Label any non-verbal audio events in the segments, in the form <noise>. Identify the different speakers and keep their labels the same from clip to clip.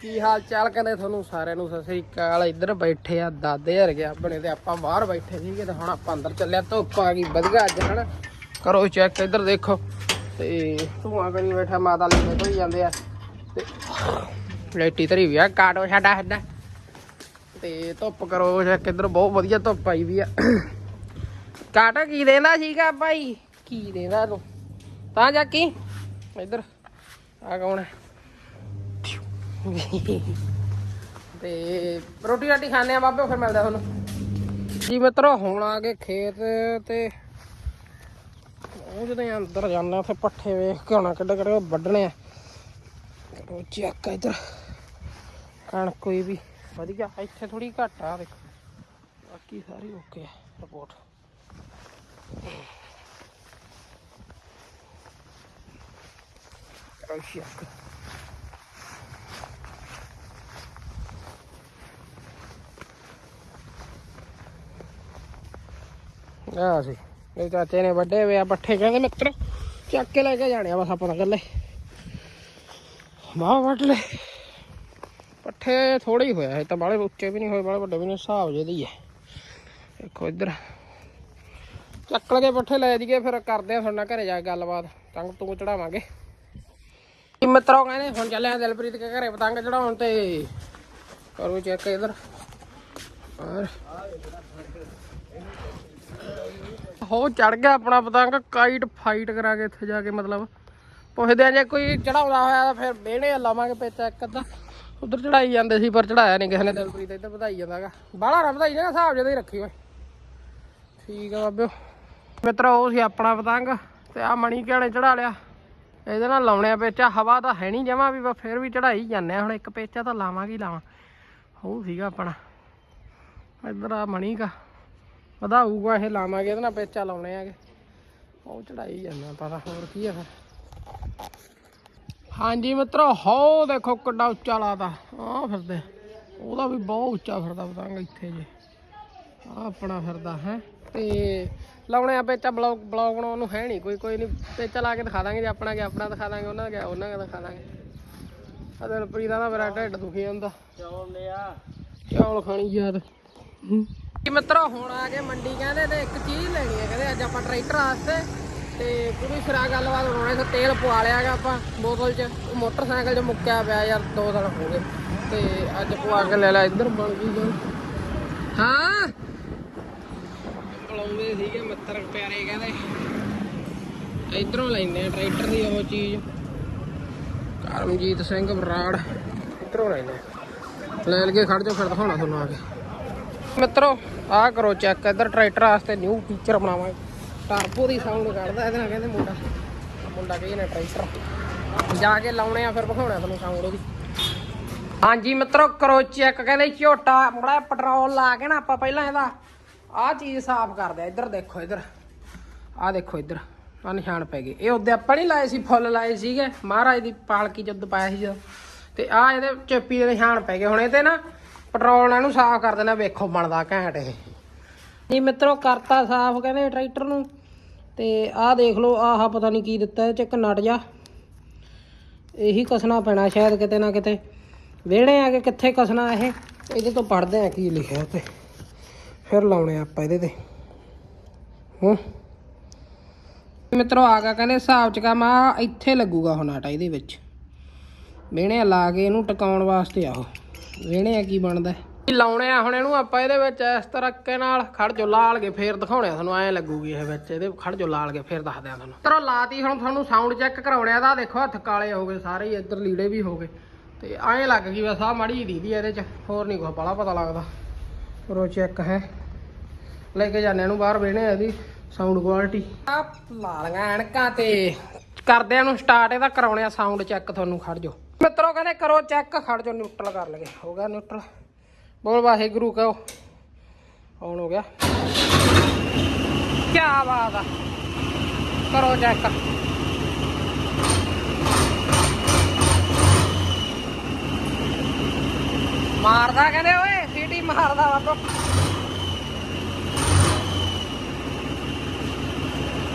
Speaker 1: ਕੀ ਹਾਲ ਚਾਲ ਕਹਿੰਦੇ ਤੁਹਾਨੂੰ ਸਾਰਿਆਂ ਨੂੰ? ਸਤਿ ਸ੍ਰੀ ਅਕਾਲ। ਇੱਧਰ ਬੈਠੇ ਆ ਦਾਦੇ ਹਰ ਗਿਆ ਆਪਣੇ ਤੇ ਆਪਾਂ ਬਾਹਰ ਬੈਠੇ ਸੀਗੇ ਤੇ ਹੁਣ ਆਪਾਂ ਅੰਦਰ ਚੱਲਿਆ ਧੁੱਪ ਆ ਗਈ ਵਧੀਆ ਅੱਜ, ਹਨਾ? ਕਰੋ ਚੈੱਕ ਇੱਧਰ ਦੇਖੋ। ਤੇ ਧੂਆਂ ਕਰੀ ਬੈਠਾ, ਮਾਤਾ ਲਈ ਨਿਕਲ ਜਾਂਦੇ ਆ। ਤੇ ਲੈਟੀ ਧਰੀ ਵੀ ਆ, ਕਾਟੋ ਸਾਡਾ ਸਾਡਾ ਤੇ ਧੁੱਪ ਕਰੋ ਚੈੱਕ ਇੱਧਰ, ਬਹੁਤ ਵਧੀਆ ਧੁੱਪ ਆਈ ਵੀ ਆ। ਕਾਟਾ ਕੀ ਦੇਂਦਾ ਸੀਗਾ ਭਾਈ ਕੀ ਦੇਂਦਾ ਤੂੰ ਤਾਂ ਜਾ ਕੀ? ਇੱਧਰ, ਆ ਕੌਣ ਹੈ <laughs> ਤੇ ਰੋਟੀ ਰਾਟੀ ਖਾਣੇ ਆ ਬਾਬੇ, ਫਿਰ ਮਿਲਦਾ ਤੁਹਾਨੂੰ। ਜੀ ਮਿੱਤਰੋ, ਹੁਣ ਆ ਕੇ ਖੇਤ ਤੇ ਉਹ ਜਦੋਂ ਅੰਦਰ ਜਾਣਾ ਉੱਥੇ ਪੱਠੇ ਵੇਖ ਕੇ ਆਉਣਾ, ਕਿੱਡੇ ਕਿੱਡੇ ਵੱਢਣੇ ਆ। ਉਹ ਚੱਕ ਇੱਧਰ। ਕਣਕ ਕੋਈ ਵੀ ਵਧੀਆ, ਇੱਥੇ ਥੋੜੀ ਘੱਟ ਆ, ਦੇਖੋ। ਬਾਕੀ ਸਾਰੀ ਓਕੇ ਆ ਰਿਪੋਰਟ ਕਰੋ ਚੱਕ ਆ ਸੀ ਇਹ ਚਾਚੇ ਨੇ ਵੱਡੇ ਹੋਏ ਆ ਪੱਠੇ, ਕਹਿੰਦੇ ਮਿੱਤਰ ਚੱਕ ਕੇ ਲੈ ਕੇ ਜਾਣੇ ਆ ਬਸ ਆਪਾਂ ਤਾਂ ਇਕੱਲੇ। ਬਾਹ ਵੱਢ ਲੈ ਪੱਠੇ ਥੋੜੇ ਹੀ ਹੋਇਆ ਇਹ ਤਾਂ ਬਾਲੇ ਉੱਚੇ ਵੀ ਨਹੀਂ ਹੋਏ ਬਾਲੇ ਵੱਡੇ ਵੀ ਨਹੀਂ, ਹਿਸਾਬ ਜਿਹੇ ਦੀ ਹੈ ਦੇਖੋ ਇੱਧਰ। ਚੱਕ ਲਗੇ ਪੱਠੇ, ਲੈ ਜੀਏ ਫਿਰ ਕਰਦੇ ਆ ਤੁਹਾਡੇ ਨਾਲ ਘਰੇ ਜਾ ਕੇ ਗੱਲਬਾਤ। ਤੰਗ ਤੂੰ ਚੜਾਵਾਂਗੇ। ਕੀ ਮਿੱਤਰੋ, ਕਹਿੰਦੇ ਹੁਣ ਚੱਲੇ ਆ ਦਿਲਪ੍ਰੀਤ ਕੇ ਘਰੇ, ਪਤੰਗ ਚੜਾਉਣ ਤੇ। ਕਰੋ ਚੈੱਕ ਇੱਧਰ। ਔਰ ਹੋ, ਚੜ ਗਿਆ ਆਪਣਾ ਪਤੰਗ ਕਾਈਟ ਫਾਈਟ ਕਰਾ ਕੇ ਇੱਥੇ ਜਾ ਕੇ ਮਤਲਬ। ਪੁੱਛਦੇ ਆ, ਜੇ ਕੋਈ ਚੜਾਉਂਦਾ ਹੋਇਆ ਤਾਂ ਫਿਰ ਵਿਹੜੇ ਲਾਵਾਂਗੇ ਪੇਚਾ ਇੱਕ ਅੱਧਾ। ਉਧਰ ਚੜਾਈ ਜਾਂਦੇ ਸੀ, ਪਰ ਚੜਾਇਆ ਨਹੀਂ ਕਿਸੇ ਨੇ, ਦਿਲਪ੍ਰੀਤ ਇੱਧਰ ਵਧਾਈ ਜਾਂਦਾਗਾ ਬਾਹਲਾ ਨਾ ਵਧਾਈ ਨਾ ਹਿਸਾਬ ਜਿਹਦਾ ਹੀ ਰੱਖੀ ਓਏ। ਠੀਕ ਆ ਬਾਬਿਓ। ਮਿੱਤਰੋ, ਉਹ ਸੀ ਆਪਣਾ ਪਤੰਗ, ਤੇ ਆ ਮਣੀ ਘਾਣੇ ਚੜਾ ਲਿਆ। ਇਹਦੇ ਨਾਲ ਲਾਉਣੇ ਆ ਪੇਚਾ, ਹਵਾ ਤਾਂ ਹੈ ਨਹੀਂ ਜਮਾ ਵੀ ਫਿਰ ਵੀ ਚੜਾਈ ਜਾਂਦੇ ਆ। ਹੁਣ ਇੱਕ ਪੇਚਾ ਤਾਂ ਲਾਵਾਂਗੇ ਹੀ ਲਾਵਾਂ। ਉਹ ਸੀਗਾ ਆਪਣਾ। ਇੱਧਰ ਆ ਮਣੀ ਕਾ ਵਧਾਊਗਾ ਇਹ ਲਾਵਾਂਗੇ ਇਹਦੇ ਨਾਲ ਪੇਚਾ ਲਾਉਣੇ ਆਗੇ ਉਹ ਚੜਾਈ ਜਾਂਦਾ ਪਤਾ ਹੋਰ ਕੀ ਆ ਫਿਰ। ਹਾਂਜੀ ਮਿੱਤਰੋ ਹੋ ਦੇਖੋ ਕਿੱਡਾ ਉੱਚਾ ਲਾਤਾ। ਆ ਫਿਰਦੇ ਉਹਦਾ ਵੀ ਬਹੁਤ ਉੱਚਾ ਫਿਰਦਾ ਪਤੰਗ ਇੱਥੇ ਜੇ। ਆ ਆਪਣਾ ਫਿਰਦਾ ਹੈ। ਤੇ ਲਾਉਣੇ ਆ ਪੇਚਾ ਬਲੌਗ ਬਲੌਗ ਨੂੰ ਹੈ ਨਹੀਂ ਕੋਈ ਕੋਈ ਨਹੀਂ। ਪੇਚਾ ਲਾ ਕੇ ਦਿਖਾ ਦਾਂਗੇ ਜੇ ਆਪਣਾ ਗਿਆ ਆਪਣਾ ਦਿਖਾ ਦਾਂਗੇ ਉਹਨਾਂ ਦਾ ਉਹਨਾਂ ਦਾ ਦਿਖਾ ਦਾਂਗੇ। ਆ ਦਿਲਪ੍ਰੀਤ ਦਾ ਮੇਰਾ ਢਿੱਡ ਦੁਖੀ ਜਾਂਦਾ। ਚੌਲ ਲਿਆ ਚੌਲ ਖਾਣੀ ਯਾਰ। ਕੀ ਮਿੱਤਰੋ, ਹੁਣ ਆ ਕੇ ਮੰਡੀ ਕਹਿੰਦੇ ਤੇ ਇੱਕ ਚੀਜ਼ ਲੈਣੀ ਹੈ, ਕਹਿੰਦੇ ਅੱਜ ਆਪਾਂ ਟਰੈਕਟਰ ਵਾਸਤੇ ਤੇ ਪੂਰੀ ਸਿਰਾ ਗੱਲਬਾਤ ਬਣਾਉਣੇ ਤੇ ਤੇਲ ਪਵਾ ਲਿਆਗਾ ਆਪਾਂ ਬੋਤਲ 'ਚ ਮੋਟਰਸਾਈਕਲ 'ਚ ਮੁੱਕਿਆ ਪਿਆ ਯਾਰ 2 ਸਾਲ ਹੋ ਗਏ ਤੇ ਅੱਜ ਪਵਾ ਕੇ ਲੈ ਲੈ ਇੱਧਰ ਬਣ ਗਈ ਗੱਲ। ਹਾਂ। ਬੁਲਾਉਂਦੇ ਸੀਗੇ ਮਿੱਤਰ ਪਿਆਰੇ ਕਹਿੰਦੇ, ਇਧਰੋਂ ਲੈਂਦੇ ਆ ਟਰੈਕਟਰ ਦੀ ਉਹ ਚੀਜ਼। ਕਰਮਜੀਤ ਸਿੰਘ ਬਰਾੜ। ਇਧਰੋਂ ਲੈਂਦੇ ਲੈ ਲਗੇ ਖੜ ਜਾਓ ਫਿਰ ਦਿਖਾਉਣਾ ਤੁਹਾਨੂੰ ਆ ਕੇ। ਮਿੱਤਰੋ, ਆਹ ਕਰੋ ਚੈੱਕ ਇੱਧਰ ਟਰੈਕਟਰ ਵਾਸਤੇ ਨਿਊ ਫੀਚਰ ਬਣਾਵਾਂਗੇ। ਟਰਬੋ ਦੀ ਸਾਊਂਡ ਕੱਢਦਾ ਇਹਦੇ ਨਾਲ ਕਹਿੰਦੇ ਮੁੰਡਾ। ਮੁੰਡਾ ਕਹੀ ਨਾ ਟਰੈਕਟਰ ਜਾ ਕੇ ਲਾਉਣੇ ਆ, ਫਿਰ ਵਿਖਾਉਣਾ ਤੁਹਾਨੂੰ ਸਾਊਂਡ ਉਹਦੀ। ਹਾਂਜੀ ਮਿੱਤਰੋ, ਕਰੋ ਚੈੱਕ ਕਹਿੰਦੇ ਝੋਟਾ ਬੜਾ ਪੈਟਰੋਲ ਲਾ ਕੇ ਨਾ ਆਪਾਂ ਪਹਿਲਾਂ ਇਹਦਾ ਆਹ ਚੀਜ਼ ਸਾਫ਼ ਕਰਦੇ ਆ। ਇੱਧਰ ਦੇਖੋ, ਇੱਧਰ। ਆਹ ਦੇਖੋ, ਇੱਧਰ। ਆ ਨਿਸ਼ਾਨ ਪੈ ਗਏ। ਇਹ ਉਹਦੇ ਆਪਾਂ ਨਹੀਂ ਲਾਏ ਸੀ, ਫੁੱਲ ਲਾਏ ਸੀਗੇ। ਮਹਾਰਾਜ ਦੀ ਪਾਲਕੀ ਜਦ ਪਾਇਆ ਸੀ ਜਦੋਂ। ਤੇ ਆ ਇਹਦੇ ਚੇਪੀ ਦੇ ਨਿਸ਼ਾਨ ਪੈ ਗਏ। ਹੁਣ ਇਹ ਤੇ ਨਾ ਪੈਟਰੋਲ ਇਹਨੂੰ ਸਾਫ਼ ਕਰ ਦੇਣਾ ਵੇਖੋ ਬਣਦਾ ਘੈਂਟ ਇਹ। ਜੀ ਮਿੱਤਰੋ, ਕਰਤਾ ਸਾਫ਼ ਕਹਿੰਦੇ ਟਰੈਕਟਰ ਨੂੰ। ਤੇ ਆਹ ਦੇਖ ਲਓ, ਆਹ ਪਤਾ ਨਹੀਂ ਕੀ ਦਿੱਤਾ ਇਹ ਚ, ਇੱਕ ਨਟ ਜਾ। ਇਹੀ ਕਸਣਾ ਪੈਣਾ ਸ਼ਾਇਦ ਕਿਤੇ ਨਾ ਕਿਤੇ। ਵੇਹਣੇ ਆ ਕਿ ਕਿੱਥੇ ਕਸਣਾ ਇਹ? ਇਹਦੇ ਤੋਂ ਪੜਦੇ ਆ ਕੀ ਲਿਖਿਆ ਤੇ ਫਿਰ ਲਾਉਣੇ ਆ ਆਪਾਂ ਇਹਦੇ ਤੇ। ਹੂੰ। ਮਿੱਤਰੋ, ਆ ਗਿਆ ਕਹਿੰਦੇ ਹਿਸਾਬ ਚ ਕੰਮ ਆ ਇੱਥੇ ਲੱਗੂਗਾ ਹੁਣ ਆਟਾ ਇਹਦੇ ਵਿੱਚ। ਵੇਹਣੇ ਲਾ ਕੇ ਇਹਨੂੰ ਟਿਕਾਉਣ ਵਾਸਤੇ ਆਹੋ ਵੇਹਣੇ ਆ ਕੀ ਬਣਦਾ? ਲਾਉਣੇ ਆ ਹੁਣ ਇਹਨੂੰ ਆਪਾਂ ਇਹਦੇ ਵਿੱਚ ਇਸ ਤਰੀਕੇ ਨਾਲ ਖੜ ਜੋ ਲਾਲ ਕੇ ਫੇਰ ਦਿਖਾਉਣੇ ਆ ਤੁਹਾਨੂੰ, ਐ ਲੱਗੂਗੀ ਇਹ ਵਿੱਚ, ਇਹਦੇ ਖੜ ਜੋ ਲਾਲ ਕੇ ਫੇਰ ਦੱਸਦੇ ਆ ਤੁਹਾਨੂੰ। ਤਰੋ ਲਾਤੀ ਹੁਣ ਤੁਹਾਨੂੰ ਸਾਊਂਡ ਚੈੱਕ ਕਰਾਉਣੇ ਆ ਦਾ ਦੇਖੋ ਹੱਥ ਕਾਲੇ ਹੋ ਗਏ ਸਾਰੇ, ਇੱਧਰ ਲੀੜੇ ਵੀ ਹੋ ਗਏ। ਤੇ ਐਂ ਲੱਗ ਗਈ ਬਸ ਆ ਮਾੜੀ ਦੀਦੀ ਇਹਦੇ ਚ, ਹੋਰ ਨਹੀਂ ਕੋਈ ਪਾਲਾ ਪਤਾ ਲੱਗਦਾ। ਕਰੋ ਚੈੱਕ ਹੈ। ਲੈ ਕੇ ਜਾਂਦੇ ਇਹਨੂੰ ਬਾਹਰ ਵੇਣੇ ਇਹਦੀ ਸਾਊਂਡ ਕੁਆਲਿਟੀ ਆ ਲਾ ਲਈਆਂ ਐਨਕਾਂ ਤੇ, ਕਰਦੇ ਆ ਨੂੰ ਸਟਾਰਟ ਇਹਦਾ ਕਰਾਉਣੇ ਆ ਸਾਊਂਡ ਚੈੱਕ ਤੁਹਾਨੂੰ ਖੜ ਜੋ ਮਿੱਤਰੋ ਕਹਿੰਦੇ ਕਰੋ ਚੈੱਕ, ਖੜ ਜੋ ਨਿਊਟਰਲ ਕਰ ਲਗੇ ਹੋ ਗਿਆ ਨਿਊਟਰਲ ਬੋਲ ਵਾਹਿਗੁਰੂ, ਕਹੋ। ਆਨ ਹੋ ਗਿਆ। ਕੀ ਬਾਤ ਆ। ਕਰੋ ਚੈੱਕ। ਮਾਰਦਾ ਕਹਿੰਦੇ, ਓਏ, ਸੀਟੀ ਮਾਰਦਾ ਬਾਬਾ।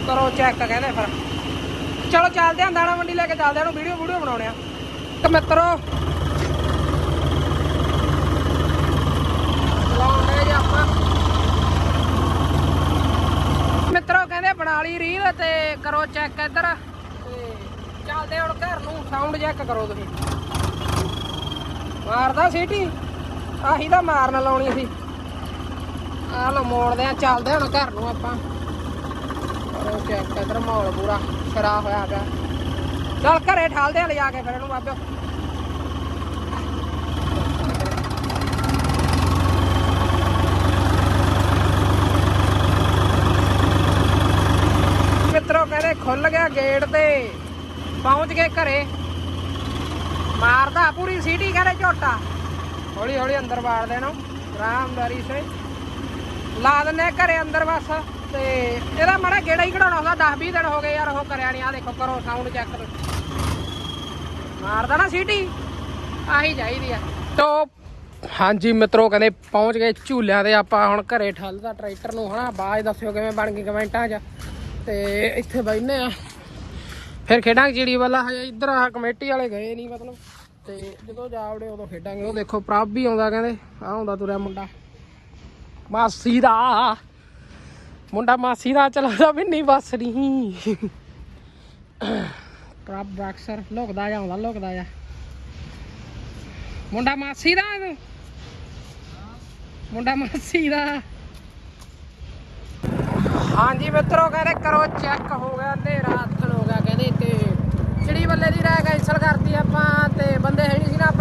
Speaker 1: ਕਰੋ ਚੈੱਕ ਕਹਿੰਦੇ ਫਿਰ। ਚਲੋ, ਚੱਲਦੇ ਆਂ, ਦਾਣਾ ਮੰਡੀ ਲੈ ਕੇ ਚੱਲਦੇ ਆਂ ਨੂੰ ਵੀਡੀਓ ਵੀਡੀਓ ਬਣਾਉਣੇ ਆ। ਇੱਕ ਮਿੱਤਰੋ ਮਿੱਤਰੋ ਕਹਿੰਦੇ ਬਣਾ ਲਈ ਰੀਲ ਤੇ ਕਰੋ ਚੈੱਕ ਇੱਧਰ। ਤੇ ਚੱਲਦੇ ਹੁਣ ਘਰ ਨੂੰ ਸਾਊਂਡ ਚੈੱਕ ਕਰੋ ਤੁਸੀਂ। ਮਾਰਦਾ ਸੀਟੀ ਆਹੀ ਦਾ ਮਾਰਨ ਲਾਉਣੀ ਸੀ। ਆ ਲੋ ਮੋੜਦੇ ਆ, ਚੱਲਦੇ ਹੁਣ ਘਰ ਨੂੰ ਆਪਾਂ। ਕਰੋ ਚੈੱਕ ਇੱਧਰ ਮਾਹੌਲ ਪੂਰਾ ਖਰਾਬ ਹੋਇਆ ਪਿਆ। ਚੱਲ ਘਰੇ ਠਾਲਦੇ ਆ, ਲਿਜਾ ਕੇ ਫਿਰ ਇਹਨੂੰ ਬਾਬਿਓ ਮਿੱਤਰੋ, ਕਹਿੰਦੇ ਖੁੱਲ ਗਿਆ ਗੇਟ ਤੇ। ਪਹੁੰਚ ਗਏ ਘਰੇ। ਮਾਰਦਾ ਪੂਰੀ ਸਿਟੀ ਕਹਿੰਦੇ ਝੋਟਾ। ਹੌਲੀ ਹੌਲੀ ਅੰਦਰ ਵਾੜ ਦੇਣਾ। ਆਰਾਮਦਾਰੀ ਸੇ ਲਾ ਦਿੰਨੇ ਘਰੇ ਅੰਦਰ ਬਸ। ਤੇ ਇਹਦਾ ਮਾੜਾ ਗੇੜਾ ਹੀ ਕਢਾਉਣਾ ਹੁੰਦਾ। 10 20 ਦਿਨ ਹੋ ਗਏ ਯਾਰ ਉਹ ਕਰਿਆ ਨਹੀਂ ਆ ਦੇਖੋ ਕਰੋ ਸਾਊਂਡ ਚੈੱਕ ਮਾਰਦਾ ਨਾ ਸੀਟੀ। ਆਹੀ ਚਾਹੀਦੀ ਆ। ਤੋ, ਹਾਂਜੀ ਮਿੱਤਰੋ, ਕਹਿੰਦੇ ਪਹੁੰਚ ਗਏ ਝੂਲਿਆਂ ਤੇ। ਆਪਾਂ ਹੁਣ ਘਰੇ ਠੱਲਦਾ ਟਰੈਕਟਰ ਨੂੰ, ਹਨਾ? ਆਵਾਜ਼ ਦੱਸਿਓ ਕਿਵੇਂ ਬਣ ਗਈ ਕਮੈਂਟਾਂ 'ਚ। ਤੇ ਇੱਥੇ ਬੈਠਨੇ ਆ। ਫਿਰ ਖੇਡਾਂਗੇ ਚਿੜੀ ਵਾਲਾ। ਹਜੇ ਇੱਧਰ ਆ ਕਮੇਟੀ ਵਾਲੇ ਗਏ ਨਹੀਂ ਮਤਲਬ। ਤੇ ਜਦੋਂ ਜਾਵੜੇ ਉਦੋਂ ਖੇਡਾਂਗੇ। ਉਹ ਦੇਖੋ, ਪ੍ਰਭ ਵੀ ਆਉਂਦਾ, ਕਹਿੰਦੇ। ਆ ਆਉਂਦਾ ਤੁਰਿਆ ਮੁੰਡਾ। ਮਾਸੀ ਦਾ। ਮੁੰਡਾ ਮਾਸੀ ਦਾ ਚਲਾਉਂਦਾ ਵੀ ਨਹੀਂ ਬਸ ਨਹੀਂ ਪ੍ਰਭ ਬਾਕਸਰ ਲੁਕਦਾ ਜਾਂਦਾ ਲੁਕਦਾ ਜਾ ਮੁੰਡਾ ਮਾਸੀ ਦਾ ਇਹਨੂੰ? ਮੁੰਡਾ ਮਾਸੀ ਦਾ। ਹਾਂਜੀ ਮਿੱਤਰੋ, ਕਹਿੰਦੇ ਕਰੋ ਚੈੱਕ ਹੋ ਗਿਆ ਹਨੇਰਾ ਹੱਥਣ ਹੋ ਗਿਆ ਕਹਿੰਦੇ ਤੇ। ਚਿੜੀ ਬੱਲੇ ਦੀ ਰਾਇ ਕੈਂਸਲ ਕਰਤੀ ਆਪਾਂ ਤੇ ਬੰਦੇ ਹੈ ਨਹੀਂ ਸੀ ਨਾ